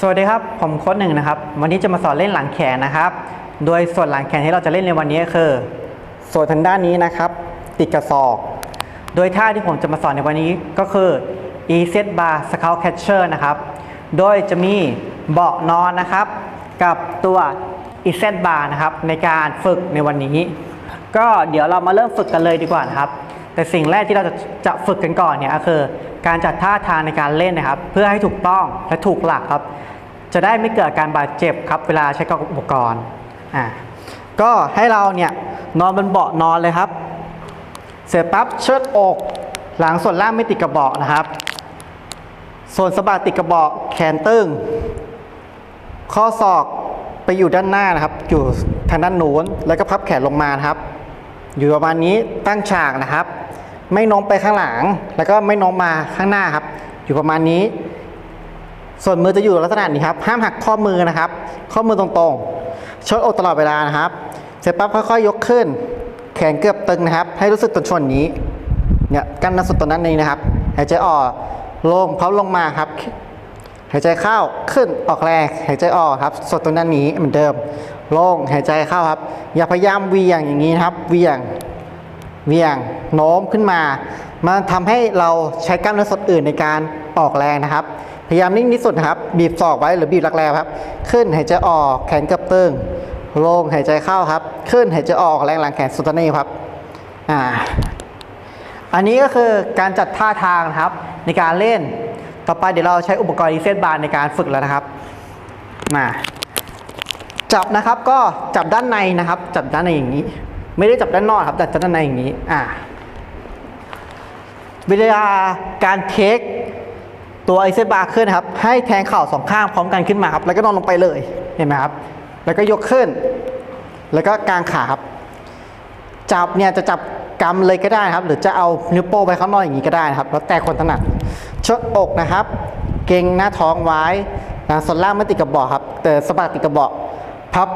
สวัสดีครับ ผมโค้ดหนึ่งนะครับ วันนี้จะมาสอนเล่นหลังแขนนะครับ โดยส่วนหลังแขนที่เราจะเล่นในวันนี้ก็คือ ส่วนทางด้านนี้นะครับ ติดกระสอบ โดยท่าที่ผมจะมาสอนในวันนี้ก็คือ e set bar scout catcher นะครับ โดยจะมีเบาะนอนนะครับ กับตัว e set bar นะครับในการฝึกในวันนี้ ก็เดี๋ยวเรามาเริ่มฝึกกันเลยดีกว่านะครับ แต่สิ่งแรกที่เราจะจะฝึกกันก่อนเนี่ยก็คือการจัดท่าทางในการเล่นนะครับ เพื่อให้ถูกต้องและถูกหลักครับ จะได้ไม่เกิดการบาดเจ็บครับ เวลาใช้กับอุปกรณ์อ่าก็ให้เราเนี่ยนอนบนเบาะนอนเลยครับ เสร็จปั๊บเชิดอก หลังส่วนล่างไม่ติดกระเบาะนะครับ ส่วนสะบักติดกระเบาะแขนตึงข้อศอกไปอยู่ด้านหน้านะครับ อยู่ทางด้านโน้นแล้วก็พับแขนลงมาครับ อยู่ประมาณนี้ตั้งฉากนะครับ ไม่โน้มไปข้างหลัง แล้วก็ไม่โน้มมาข้างหน้าครับ อยู่ประมาณนี้ ส่วนมือจะอยู่ลักษณะนี้ครับ ห้ามหักข้อมือนะครับ ข้อมือตรงๆชดอกตลอดเวลานะครับ เสร็จปั๊บค่อยๆยกขึ้น แขนเกือบตึงนะครับ ให้รู้สึกตรงชนนี้ เนี่ยกั้นน้าสุดตรงนั้นนี้นะครับ หายใจออกลงเพ้าลงมาครับ หายใจเข้าขึ้นออกแรง หายใจออกครับ สดตรงด้นนี้เหมือนเดิมลงหายใจเข้าครับ อย่าพยายามเวียงอย่างนี้นะครับ เวียง เวียงโน้มขึ้นมา มันทำให้เราใช้กล้ามเนื้อส่วนอื่นในการออกแรงนะครับ พยายามนิ่งที่สุดครับ บีบศอกไว้หรือบีบรักแร้ครับ ขึ้นหายใจออกแขนเกับตึงลงหายใจเข้าครับ ขึ้นหายใจออกแรงหลังแขนสุดนี้ครับอ่าอันนี้ก็คือการจัดท่าทางนะครับในการเล่น ต่อไปเดี๋ยวเราใช้อุปกรณ์รีเซตบาร์ในการฝึกแล้วนะครับมาจับนะครับก็จับด้านในนะครับ จับด้านในอย่างนี้ ไม่ได้จับด้านนอกครับแต่จับด้านในอย่างนี้อ่าเวลาการเทคตัวไอเซบาร์ขึ้นครับ ให้แทงเข่าสองข้างพร้อมกันขึ้นมาครับ แล้วก็นอนลงไปเลยเห็นไหมครับ แล้วก็ยกขึ้น แล้วก็กางขาครับ จับเนี่ยจะจับกำเลยก็ได้ครับ หรือจะเอานิ้วโป้งไปข้างนอกอย่างนี้ก็ได้นะครับ แล้วแต่คนถนัดชดอกนะครับ เกรงหน้าท้องไว้นะส่วนล่างไม่ติดกับบาะครับ แต่สะบักติดกับบาะพับ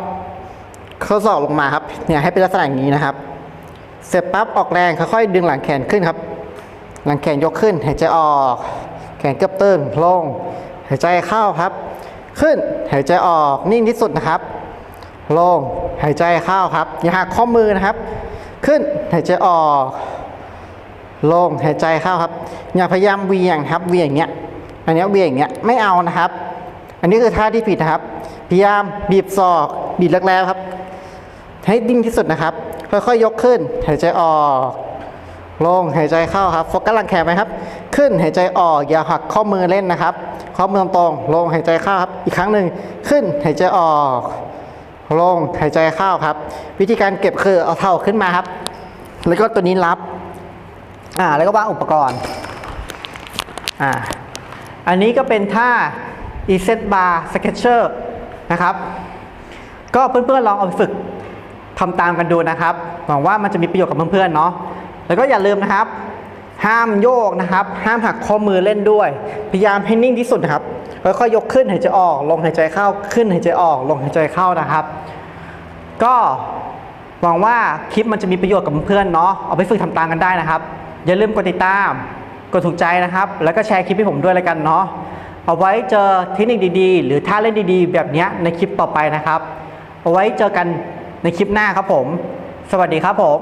ข้อศอกลงมาครับเนี่ยให้เป็นลักษณะอย่างนี้นะครับ เสร็จปั๊บออกแรงค่อยๆดึงหลังแขนขึ้นครับ หลังแขนยกขึ้นหายใจออก แขนเกือบตื้นลงหายใจเข้าครับ ขึ้นหายใจออกนิ่งที่สุดนะครับ ลงหายใจเข้าครับ อย่าหักข้อมือนะครับ ขึ้นหายใจออก ลงหายใจเข้าครับ อย่าพยายามเวียงครับเวียงอย่างเงี้ยอันนี้เวียงอย่างเงี้ยไม่เอานะครับ อันนี้คือท่าที่ผิดนะครับ พยายามบีบศอกบีบแรกๆครับ ให้ดิ้งที่สุดนะครับ ค่อยๆยกขึ้น หายใจออกลงหายใจเข้าครับโฟกัสหลังแขนไหมครับ ขึ้นหายใจออกอย่าหักข้อมือเล่นนะครับ ข้อมือตรงๆลงหายใจเข้าครับ อีกครั้งหนึ่งขึ้นหายใจออกลงหายใจเข้าครับ วิธีการเก็บคือเอาเท้าขึ้นมาครับ แล้วก็ตัวนี้รับอ่าแล้วก็วางอุปกรณ์อ่าอันนี้ก็เป็นท่า e set bar sketcher นะครับ ก็เพื่อนๆลองเอาไปฝึก ทำตามกันดูนะครับ หวังว่ามันจะมีประโยชน์กับเพื่อนๆเนาะ แล้วก็อย่าลืมนะครับ ห้ามโยกนะครับ ห้ามหักข้อมือเล่นด้วย พยายามให้นิ่งที่สุดนะครับค่อยๆยกขึ้นหายใจออก ลงหายใจเข้า ขึ้นหายใจออก ลงหายใจเข้านะครับ ก็หวังว่าคลิปมันจะมีประโยชน์กับเพื่อนเนาะ เอาไปฝึกทำตามกันได้นะครับ อย่าลืมกดติดตาม กดถูกใจนะครับ แล้วก็แชร์คลิปให้ผมด้วยแล้วกันเนาะ เอาไว้เจอเทคนิคดีๆ หรือท่าเล่นดีๆ แบบนี้ในคลิปต่อไปนะครับ เอาไว้เจอกัน ในคลิปหน้าครับผม สวัสดีครับผม